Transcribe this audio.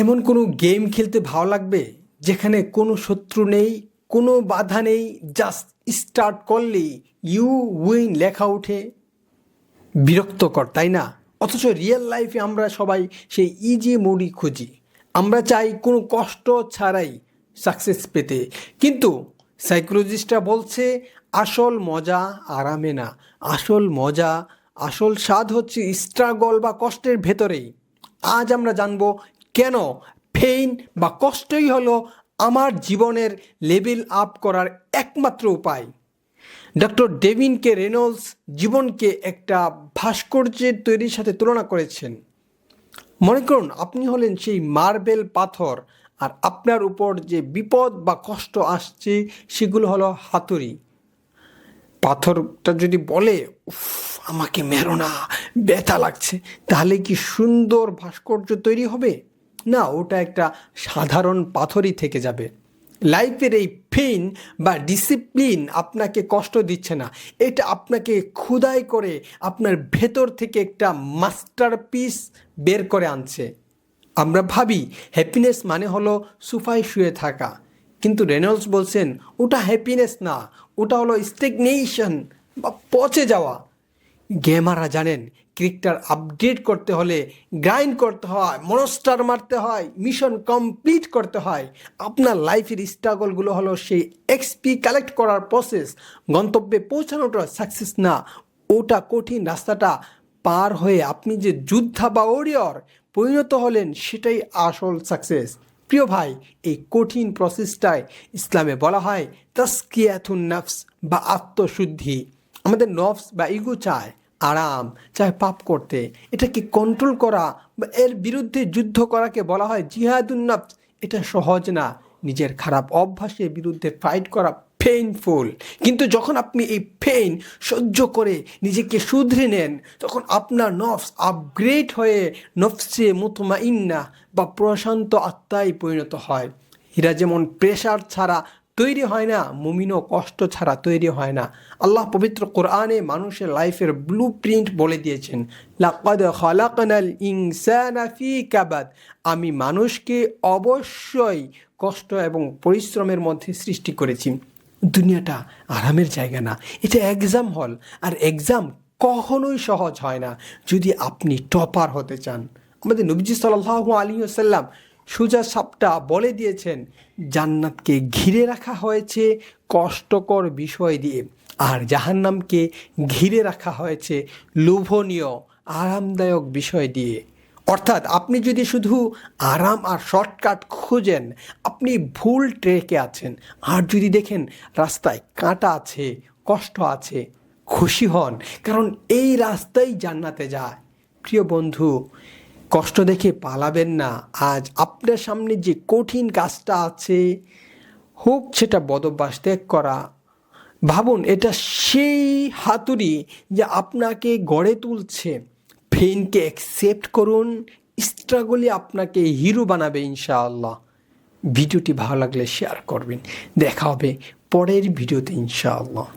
এমন কোনো গেম খেলতে ভালো লাগবে? যেখানে কোনো শত্রু নেই, কোনো বাধা নেই জাস্ট স্টার্ট করলেই ইউ উইন লেখা ওঠে। বিরক্তকর, তাই না? অথচ রিয়েল লাইফে আমরা সবাই সেই ইজি মোডই খুঁজি। আমরা চাই কোনো কষ্ট ছাড়াই সাকসেস পেতে। কিন্তু সাইকোলজিস্টরা বলছে, আসল মজা আরামে না। আসল মজা, আসল স্বাদ হচ্ছে স্ট্রাগল বা কষ্টের ভেতরেই। আজ আমরা জানব কেন পেইন বা কষ্টই হলো আমার জীবনের লেভেল আপ করার একমাত্র উপায়? ডক্টর ডেভিনকে রেনল্ডস জীবনকে একটা ভাস্কর্যের তৈরির সাথে তুলনা করেছেন। মনে করুন, আপনি হলেন সেই মার্বেল পাথর আর আপনার উপর যে বিপদ বা কষ্ট আসছে সেগুলো হলো হাতুড়ি। পাথরটা যদি বলে, উফ, আমাকে মেরো না, ব্যথা লাগছে তাহলে কি সুন্দর ভাস্কর্য তৈরি হবে? না, ওটা একটা সাধারণ পাথরই থেকে যাবে। লাইফের এই পেইন বা ডিসিপ্লিন আপনাকে কষ্ট দিচ্ছে না। এটা আপনাকে ক্ষুদাই করে আপনার ভেতর থেকে একটা মাস্টারপিস বের করে আনছে। আমরা ভাবি হ্যাপিনেস মানে হলো সুফাই শুয়ে থাকা। কিন্তু রেনল্ডস বলছেন, ওটা হ্যাপিনেস না, ওটা হলো স্টেগনেশন বা পচে যাওয়া। গেমাররা জানেন, ক্রিকেটার আপডেট করতে হলে গ্রাইন্ড করতে হয় মনস্টার মারতে হয় মিশন কমপ্লিট করতে হয়। আপনার লাইফের স্ট্রাগলগুলো হলো সেই এক্সপি কালেক্ট করার প্রসেস গন্তব্যে পৌঁছানোটা সাকসেস না। ওটা কঠিন রাস্তাটা পার হয়ে আপনি যে যোদ্ধা বা ওরিয়র পরিণত হলেন সেটাই আসল সাকসেস প্রিয় ভাই, এই কঠিন প্রসেসটায় ইসলামে বলা হয় তাস্কিয়াথুন নফস বা আত্মশুদ্ধি। আমাদের নফস বা ইগো চায়। আরাম, চায় পাপ করতে। এটাকে কন্ট্রোল করা বা এর বিরুদ্ধে যুদ্ধ করাকে বলা হয় জিহাদুন নফস। এটা সহজ না। নিজের খারাপ অভ্যাসের বিরুদ্ধে ফাইট করা পেইনফুল কিন্তু যখন আপনি এই পেইন সহ্য করে নিজেকে শুধরে নেন, তখন আপনার নফস আপগ্রেড হয়ে নফসে মুতমাইন্না বা প্রশান্ত আত্মায় পরিণত হয়। হীরা যেমন প্রেশার ছাড়া তৈরি হয় না, মুমিনও কষ্ট ছাড়া তৈরি হয় না। আল্লাহ পবিত্র কোরআনে মানুষের লাইফের ব্লু প্রিন্ট বলে দিয়েছেন, লাকাদ খালাকনাল ইনসানা ফি কাবাদ। আমি মানুষকে অবশ্যই কষ্ট এবং পরিশ্রমের মধ্যে সৃষ্টি করেছি। দুনিয়াটা আরামের জায়গা না, এটা এক্সাম হল আর এক্সাম কখনোই সহজ হয় না। যদি আপনি টপার হতে চান, আমাদের নবীজি সাল্লাহ আলী আসাল্লাম সুজা সাপটা বলে দিয়েছেন, জান্নাতকে ঘিরে রাখা হয়েছে কষ্টকর বিষয় দিয়ে আর জাহান্নামকে ঘিরে রাখা হয়েছে লোভনীয়, আরামদায়ক বিষয় দিয়ে। অর্থাৎ আপনি যদি শুধু আরাম আর শর্টকাট খুঁজেন, আপনি ভুল ট্রেকে আছেন। আর যদি দেখেন রাস্তায় কাঁটা আছে, কষ্ট আছে, খুশি হন, কারণ এই রাস্তাই জান্নাতে যায়। প্রিয় বন্ধু কষ্ট দেখে পালাবেন না। আজ আপনার সামনে যে কঠিন কাজটা আছে, হোক সেটা বদভ্যাস ত্যাগ করা। ভাবুন, এটা সেই হাতুড়ি যে আপনাকে গড়ে তুলছে। ফেনকে অ্যাকসেপ্ট করুন স্ট্রাগলে আপনাকে হিরো বানাবে ইনশাআল্লাহ। ভিডিওটি ভালো লাগলে শেয়ার করবেন। দেখা হবে পরের ভিডিওতে ইনশাআল্লাহ।